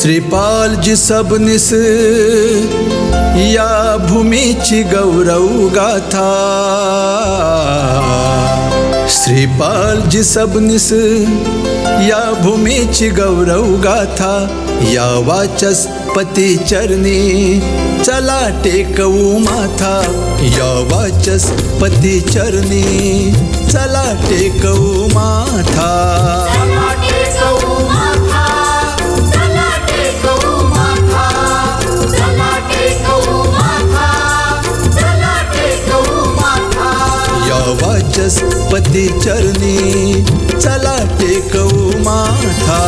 श्रीपाल जी सबनिस या भूमीची गौरव गाथा। श्रीपाल जी सबनिस या भूमीची गौरव गाथा। या वाचस्पती चरणी चला टेकवू माथा। या वाचस्पती चरणी चला टेकवू माथा। पती चरणी चला टेकवू माथा.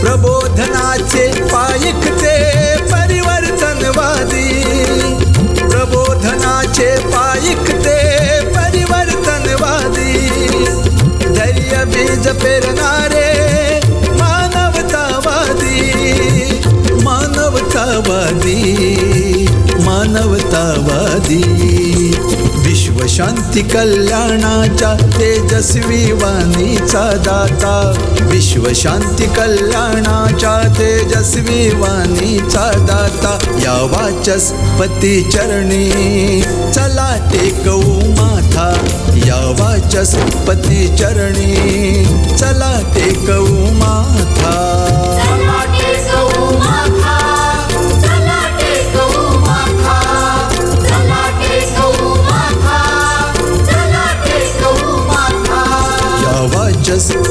प्रबोधनाचे पायिकते परिवर्तनवादी. प्रबोधनाचे पायिकते परिवर्तनवादी. धैर्य बीज पेरणारे मानवतावादी विश्वशांती कल्याणाच्या तेजस्वी वाणीचा दाता. विश्वशांती कल्याणाच्या तेजस्वी वाणीचा दाता. या वाचस्पती चरणी. चला टेकवू माथा. या वाचस्पती चरणी. चला टेकवू माथा.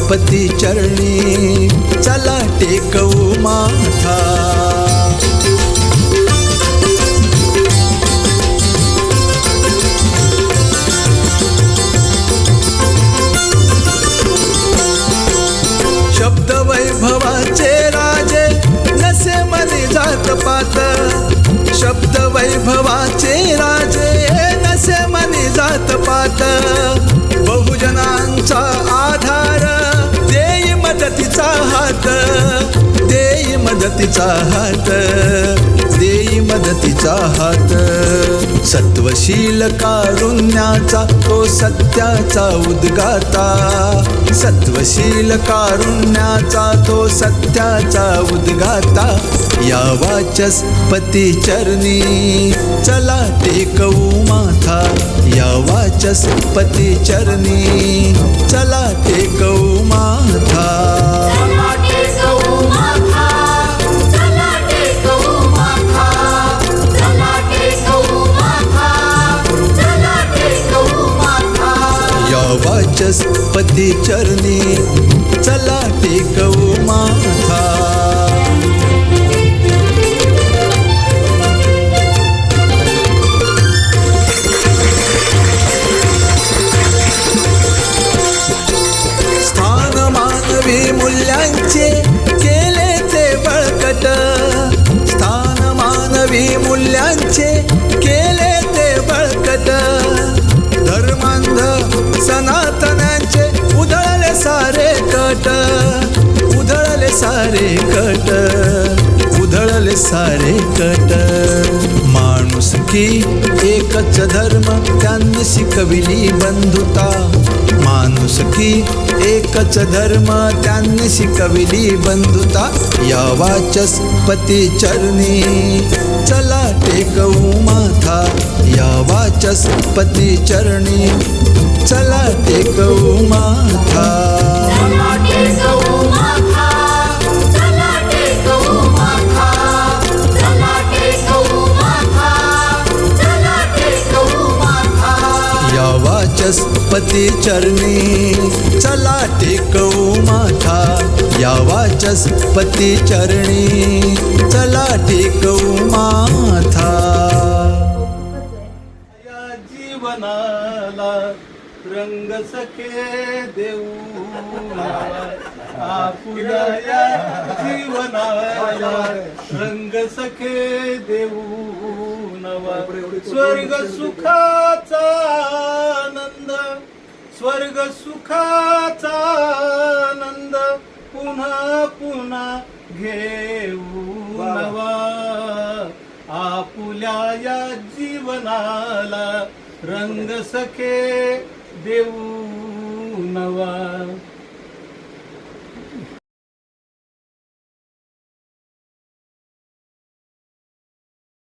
गणपती चरणी चला टेकवू माथा. शब्द वैभवाचे राजे नसे मनी जात पात. शब्द वैभवाचे राजे नसे मनी जात पात. बहुजनांचा मदतीचा हात देई मदतीचा हात. सत्वशील कारुण्याचा तो सत्याचा उद्गाता. सत्वशील कारुण्याचा तो सत्याचा उद्गाता. या वाचस्पती चरणी चला टेकवू माथा. या वाचस्पती चरणी चला टेकवू माथा. वाचस्पती चरणी चला टेकवू माथा. स्थान मानवी मूल्यांचे केले ते बळकट. स्थान मानवी मूल्यांचे केले ते बळकट. सारे कट उधळले सारे कट. माणूस की एकच धर्म त्यांनी शिकविली बंधुता. माणूस की एकच धर्म त्यांनी शिकविली बंधुता. या वाचस्पती चरणी चला टेकवू माथा. या वाचस्पती चरणी चला टेकवू माथा. वाचस्पती चरणी चला टेकवू माथा या वाचस्पती चरणी चला टेकवू माथा. या जीवनाला रंग सखे देऊ आपुल्या या जीवनाला रंग सखे देऊ नवा. स्वर्ग सुखाचा स्वर्ग सुखाचा आनंद पुन्हा पुन्हा घेऊ नवा आपुल्या या जीवनाला रंग सखे देऊ नवा